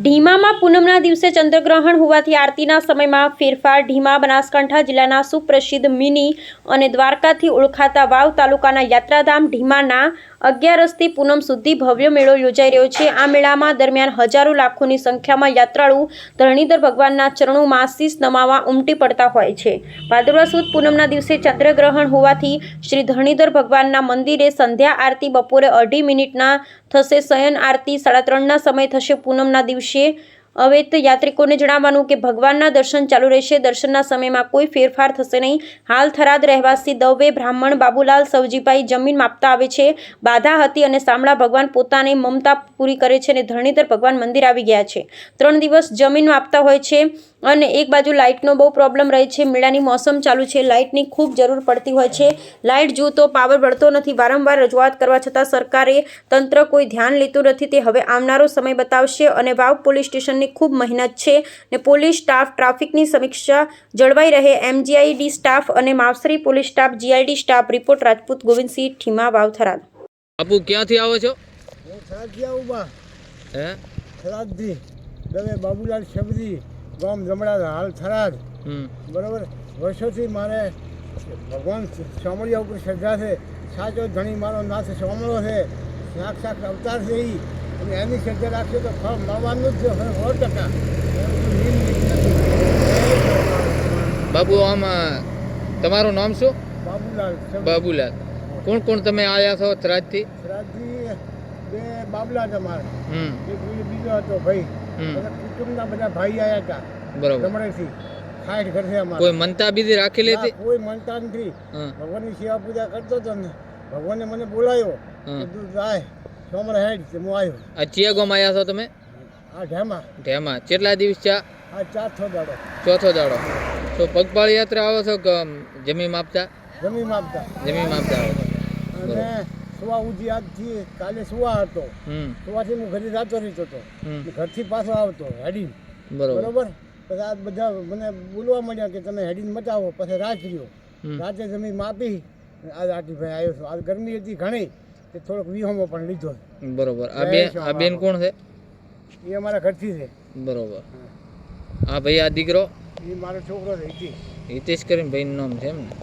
ઢીમામાં પૂનમના દિવસે ચંદ્રગ્રહણ હોવાથી આરતીના સમયમાં ફેરફાર ઢીમા, બનાસકાંઠા જિલ્લાના સુપ્રસિદ્ધ મિની અને દ્વારકાથી ઓળખાતા વાવ તાલુકાના યાત્રાધામ ઢીમાના અગિયારસથી પૂનમ સુધી ભવ્ય મેળો યોજાઈ રહ્યો છે. આ મેળામાં દરમિયાન હજારો લાખોની સંખ્યામાં યાત્રાળુ ધરણીધર ભગવાનના ચરણોમાં શીશ નમાવા ઉમટી પડતા હોય છે. ભાદરવા સુદ પૂનમના દિવસે ચંદ્રગ્રહણ હોવાથી શ્રી ધરણીધર ભગવાનના મંદિરે સંધ્યા આરતી બપોરે અઢી મિનિટના થશે. શયન આરતી સાડા ત્રણના સમય થશે. પૂનમના દિવસે હવે તો યાત્રિકોને જણાવવાનું કે ભગવાનના દર્શન ચાલુ રહેશે. દર્શનના સમયમાં કોઈ ફેરફાર થશે નહીં. હાલ થરાદ રહેવાસી દવે બ્રાહ્મણ બાબુલાલ સવજીભાઈ જમીન માપતા આવે છે. બાધા હતી અને સામળા ભગવાન પોતાની મમતા પૂરી કરે છે અને ધરણીધર ભગવાન મંદિર આવી ગયા છે. ત્રણ દિવસ જમીન માપતા હોય છે અને એક બાજુ લાઇટનો બહુ પ્રોબ્લેમ રહે છે. મેળાની મોસમ ચાલુ છે. લાઇટની ખૂબ જરૂર પડતી હોય છે. લાઇટ જુઓ તો પાવર વળતો નથી. વારંવાર રજૂઆત કરવા છતાં સરકારે તંત્ર કોઈ ધ્યાન લેતું નથી. તે હવે આવનારો સમય બતાવશે અને વાવ પોલીસ સ્ટેશનની ખૂબ મહેનત છે ને પોલીસ સ્ટાફ ટ્રાફિકની સમીક્ષા જળવાઈ રહે. એમજીઆઈડી સ્ટાફ અને Mavsari police staff GID staff report Rajput Govindsinh Thima Vav Tharad બાપુ ક્યાંથી આવો છો? હું થરાદથી ઊભા. હે? થરાદથી દવે બાબુલાલ શબરી ગામ જમડા હાલ થરાદ. બરાબર? વર્ષોથી મારે ભગવાન શામળિયા ઉપર શ્રદ્ધા છે. સાચો ધણી મારો નાથ શામળો છે. સાક્ષાત અવતાર છે ઈ. અને એની શ્રદ્ધા રાખીએ તો ફળ મળવાનું જ સો ટકા. બાબુ આમ તમારું નામ શું? બાબુલાલ. બાબુલાલ. કોણ કોણ તમે આવ્યા છો ત્રાજથી ત્રાજથી બે બાબલા છે મારે હમ બીજો હતો ભાઈ. કુટુંબના બધા ભાઈ આવ્યા હતા. બરોબર. રમણેથી ઘર છે અમારા. કોઈ મનતા બીજી રાખેલી હતી? કોઈ મનતા નથી. ભગવાનની સેવા પૂજા કરતો હતો ને. ભગવાને મને બોલાયો. હા. કે તું જાય. સોમર હેડ છે હું આવ્યો. આ ચિયા ગામ આવ્યા છો તમે? આ ઢેમા. ઢેમા. કેટલા દિવસ ચા આ ચોથો દાડો. ચોથો દાડો. તો પગપાળી યાત્રા આવો છો કે જમીન માપતા? જમીન માપતા. જમીન માપતા આવો અને સુવા ઉજી આજથી કાલે સુવા હતો. સુવાથી હું ઘરે જતો રહેતો હતો. ઘરથી પાછો આવતો હેડી બરોબર. બરાબર? પછી આ બધા મને બોલવા મળ્યા કે તમે હેડીને મચાવો પછી રાત રહ્યો. રાતે જમીન માપી. આજ આટી ભાઈ આવ્યો છું. આજ ગરમી હતી ઘણી. તે થોડોક વિહોમો પણ લીધો બરોબર. આ બેન આ બેન કોણ છે? એ અમારા ઘરથી છે. બરોબર. હા ભાઈ આ દીકરો? એ મારો છોકરો છે હિતેશ. હિતેશ કરીને ભાઈનું નામ છે એમ ને?